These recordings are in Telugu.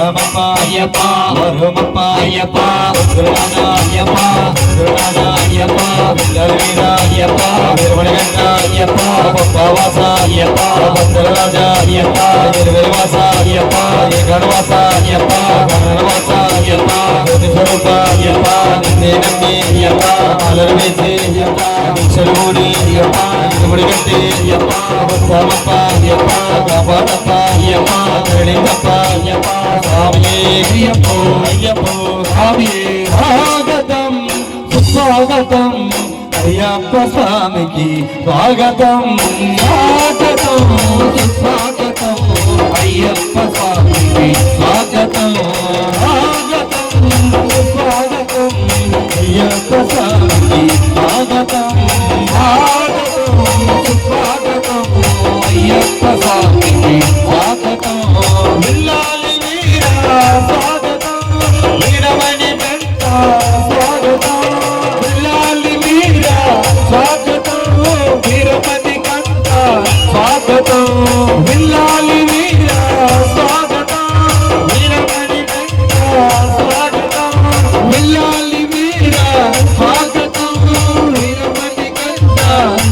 ధర్మప్ప అయ్యప్ప వరుమప్ప అయ్యప్ప గురునాథ అయ్యప్ప గురునాథ అయ్యప్ప లలిత అయ్యప్ప నిర్మణగంట అయ్యప్ప పవాస అయ్యప్ప భద్రరాజ అయ్యప్ప నిర్వివాస అయ్యప్ప గణవాస అయ్యప్ప గణవాస అయ్యప్ప స్వరూప అయ్యప్ప నిన్నే నమ్మి అయ్యప్ప అలరు వేసి అయ్యప్ప చెరువుని అయ్యప్ప నిర్మణగంటి అయ్యప్ప భద్రమప్ప అయ్యప్ప కాపాడప్ప అయ్యప్ప కరుణిందప్ప అయ్యప్ప స్వామియే అయ్యప్పో అయ్యప్పో స్వామియే స్వాగతం సుస్వాగతం. అయ్యప్ప స్వామికి స్వాగతం. స్వాగతం సుస్వాగతం. అయ్యప్ప స్వామికి స్వాగతం. స్వాగతం సుస్వాగతం. అయ్యప్ప స్వామి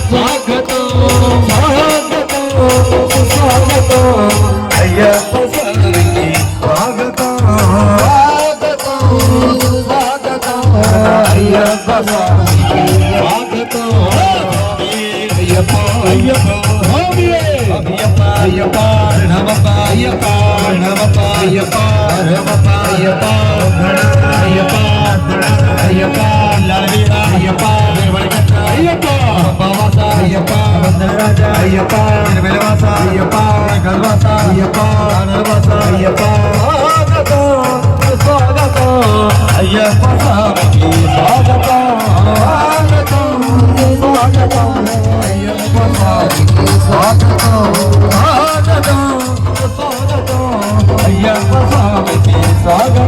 స్వాగతం. స్వాగతం స్వాగతం అయ్యప్ప స్వామికి స్వాగతం స్వాగతం స్వాగతం అయ్యప్ప స్వామికి స్వాగతం అయ్యప్ప అయ్యప్ప అయ్యప్ప అయ్యప్ప నమప్ప అయ్యప్ప నమప్ప అయ్యప్ప నమప్ప అయ్యప్ప అయ్యప్ప అయ్యప్ప అయ్యప్ప అయ్యప్ప గల్వాస అయ్యప్ప నరవాస అయ్యప్ప స్వాగతం అయ్యప్ప స్వామికి స్వాగతం స్వాగతం స్వాగతం అయ్యప్ప స్వామికి స్వాగతం స్వాగతం స్వాగతం అయ్యప్ప స్వామికి స్వాగతం.